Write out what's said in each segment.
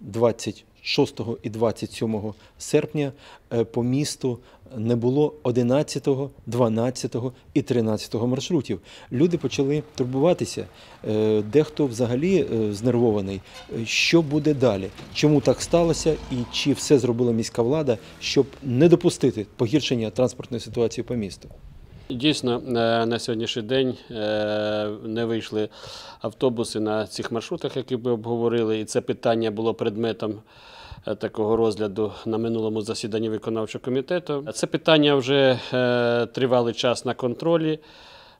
26 і 27 серпня е, по місту не було 11, 12 і 13 маршрутів. Люди почали турбуватися. Е, Дехто взагалі е, знервований. Що буде далі? Чому так сталося? І чи все зробила міська влада, щоб не допустити погіршення транспортної ситуації по місту? Дійсно, е, на сьогоднішній день е, не вийшли автобуси на цих маршрутах, які ми обговорили, і це питання було предметом е, такого розгляду на минулому засіданні виконавчого комітету. Це питання вже тривалий час на контролі.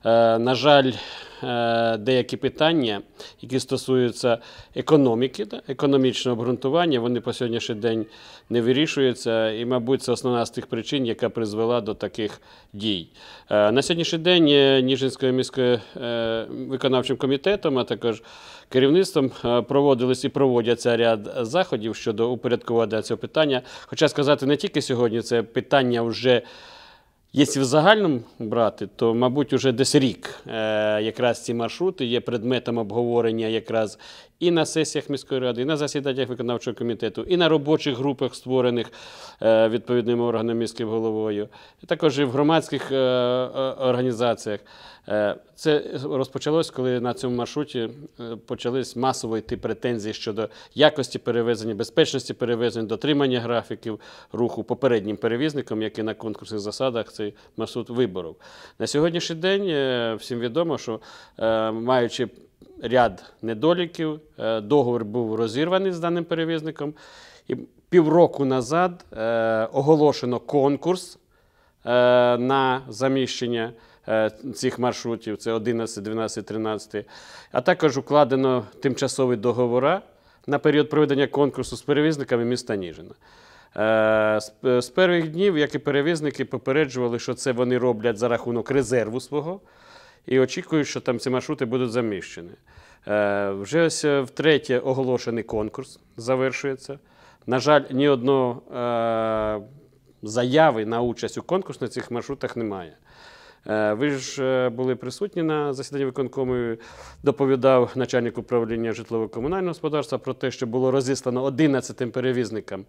Е, На жаль, е, деякі питання, які стосуються економіки, економічного обґрунтування, вони по сьогоднішній день не вирішуються. І, мабуть, це основна з тих причин, яка призвела до таких дій. Е, На сьогоднішній день Ніжинською міською виконавчим комітетом, а також керівництвом проводились і проводяться ряд заходів щодо упорядкування цього питання. Хоча сказати не тільки сьогодні, це питання вже. Якщо в загальному брати, то, мабуть, уже десь рік е, якраз ці маршрути є предметом обговорення якраз і на сесіях міської ради, і на засіданнях виконавчого комітету, і на робочих групах, створених е, відповідним органом міським головою, також і в громадських е, е, організаціях. Це розпочалось, коли на цьому маршруті почались масово йти претензії щодо якості перевезення, безпечності перевезень, дотримання графіків руху попереднім перевізником, який на конкурсних засадах цей маршрут виборов. На сьогоднішній день всім відомо, що маючи ряд недоліків, е, договір був розірваний з даним перевізником, і півроку назад е, оголошено конкурс е, на заміщення цих маршрутів, це 11, 12, 13, а також укладено тимчасові договори на період проведення конкурсу з перевізниками міста Ніжина. З перших днів, як і перевізники, попереджували, що це вони роблять за рахунок резерву свого і очікують, що там ці маршрути будуть заміщені. Е, Вже ось е, втретє оголошений конкурс завершується. На жаль, ні одного е, заяви на участь у конкурс на цих маршрутах немає. Ви ж були присутні на засіданні виконкому. Доповідав начальник управління житлово-комунального господарства про те, що було розіслано 11 перевізникам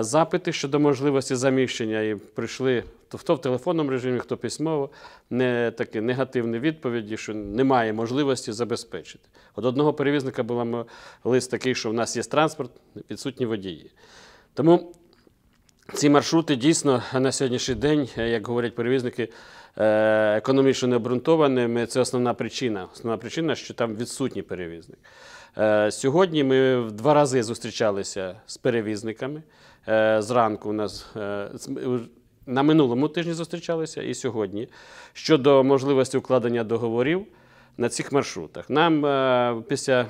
запити щодо можливості заміщення, і прийшли хто в телефонному режимі, хто письмово, не такі негативні відповіді, що немає можливості забезпечити. От одного перевізника був лист такий, що в нас є транспорт, відсутні водії. Тому ці маршрути дійсно на сьогоднішній день, е, як говорять перевізники, е, економічно необґрунтованими. Це основна причина. Основна причина, що там відсутній перевізник. Е, Сьогодні ми в два рази зустрічалися з перевізниками. Е, Зранку у нас е, на минулому тижні зустрічалися і сьогодні щодо можливості укладення договорів на цих маршрутах. Нам після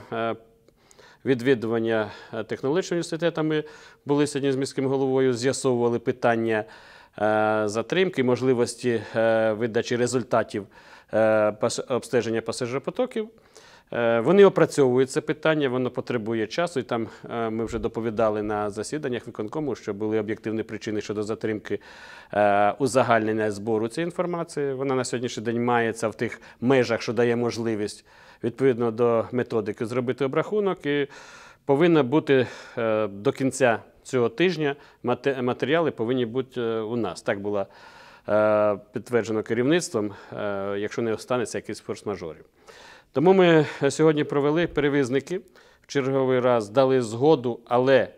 відвідування технологічного університету ми були сьогодні з міським головою, з'ясовували питання затримки, можливості видачі результатів обстеження пасажиропотоків. Е, Вони опрацьовують це питання, воно потребує часу. І там е, ми вже доповідали на засіданнях виконкому, що були об'єктивні причини щодо затримки е, узагальнення збору цієї інформації. Вона на сьогоднішній день мається в тих межах, що дає можливість відповідно до методики зробити обрахунок. І повинна бути до кінця цього тижня матеріали повинні бути у нас. Так було підтверджено керівництвом, якщо не останеться якийсь форс-мажорів. Тому ми сьогодні провели перевізники в черговий раз, дали згоду, але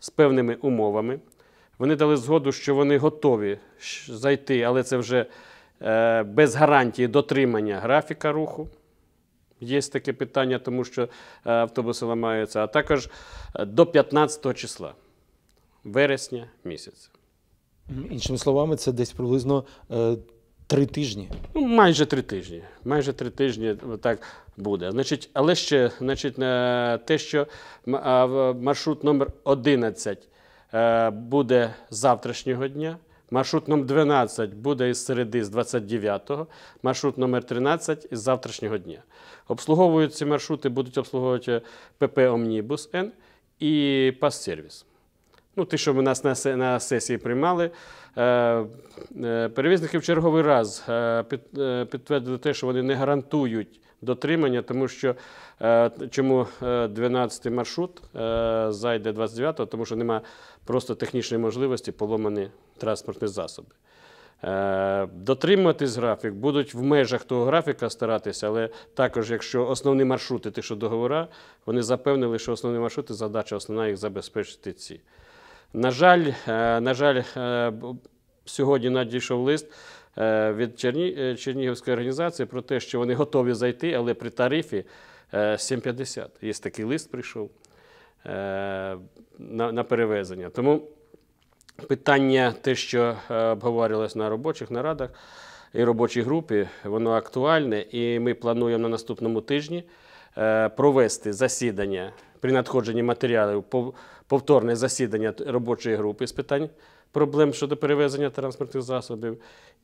з певними умовами. Вони дали згоду, що вони готові зайти, але це вже е, без гарантії дотримання графіка руху. Є таке питання, тому що е, автобуси ламаються, а також е, до 15 числа вересня місяця. Іншими словами, це десь приблизно е, три тижні. Ну, майже три тижні. Майже три тижні так буде. Значить, але ще значить, е, те, що маршрут номер 11 е, буде з завтрашнього дня. Маршрут номер 12 буде із середи з 29-го, маршрут номер 13 із завтрашнього дня. Обслуговують ці маршрути, будуть обслуговувати ПП Омнібус Н і Пас-сервіс. Ну, ті, що ми нас на, на сесії приймали, е, е, перевізники в черговий раз е, під, е, підтвердили те, що вони не гарантують дотримання, тому що е, чому 12-й маршрут е, зайде 29-го, тому що немає просто технічної можливості поломані транспортні засоби. Е, Дотримуватись графік, будуть в межах того графіка старатися, але також, якщо основні маршрути, ті, що договора, вони запевнили, що основні маршрути, задача основна їх забезпечити ці. На жаль, е, на жаль, е, сьогодні надійшов лист е, від Черні... Чернігівської організації про те, що вони готові зайти, але при тарифі е, 7,50. Є такий лист прийшов на, перевезення. Тому питання, те, що обговорювалось на робочих нарадах і робочій групі, воно актуальне, і ми плануємо на наступному тижні провести засідання при надходженні матеріалів, пов- повторне засідання робочої групи з питань проблем щодо перевезення транспортних засобів.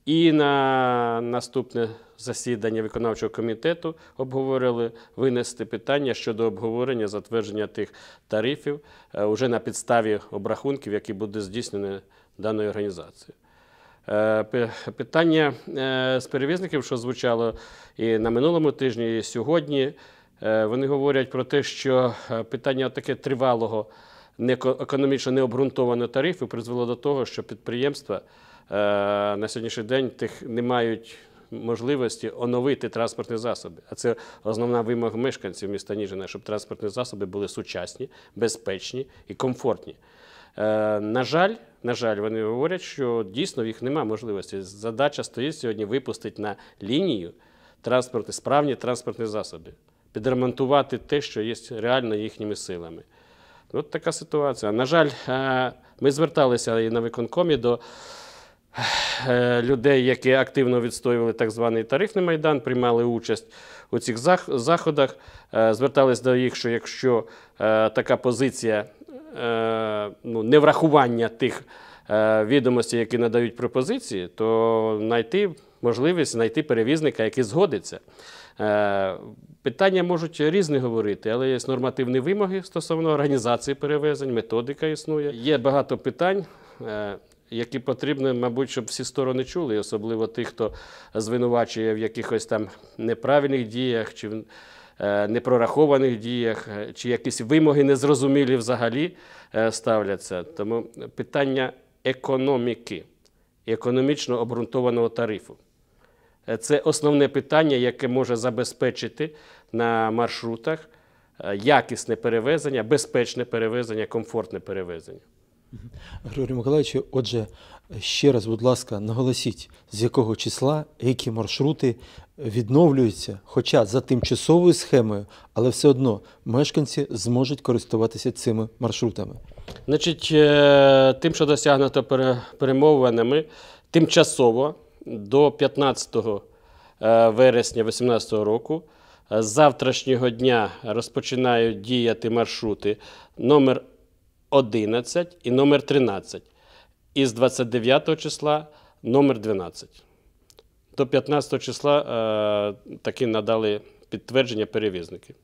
І на наступне засідання виконавчого комітету обговорили винести питання щодо обговорення затвердження тих тарифів е, уже на підставі обрахунків, які будуть здійснені даною організацією. Е, Питання е, з перевізників, що звучало і на минулому тижні, і сьогодні, вони говорять про те, що питання таке тривалого економічно необґрунтованого тарифу призвело до того, що підприємства е, на сьогоднішній день тих не мають можливості оновити транспортні засоби. А це основна вимога мешканців міста Ніжина, щоб транспортні засоби були сучасні, безпечні і комфортні. Е, на жаль, на жаль, вони говорять, що дійсно в їх немає можливості. Задача стоїть сьогодні випустити на лінію транспорти, справні транспортні засоби, підремонтувати те, що є реально їхніми силами. От така ситуація. На жаль, е, ми зверталися і на виконкомі до е, людей, які активно відстоювали так званий тарифний майдан, приймали участь у цих заходах. Е, Звертались до їх, що якщо така позиція ну, неврахування тих відомостей, які надають пропозиції, то знайти можливість знайти перевізника, який згодиться. Е, Питання можуть різні говорити, але є нормативні вимоги стосовно організації перевезень, методика існує. Є багато питань, е, які потрібно, мабуть, щоб всі сторони чули, особливо тих, хто звинувачує в якихось там неправильних діях чи в е, непрорахованих діях, чи якісь вимоги незрозумілі взагалі ставляться. Тому питання економіки, економічно обґрунтованого тарифу. Е, Це основне питання, яке може забезпечити на маршрутах е, якісне перевезення, безпечне перевезення, комфортне перевезення. Григорій Миколаївич, отже, ще раз, будь ласка, наголосіть, з якого числа які маршрути відновлюються, хоча за тимчасовою схемою, але все одно мешканці зможуть користуватися цими маршрутами. Значить, е, тим, що досягнуто пере- перемовинами, тимчасово до 15 е, вересня 2018 року е, з завтрашнього дня розпочинають діяти маршрути номер 11 і номер 13. І з 29 числа номер 12. До 15 числа е, таки надали підтвердження перевізники.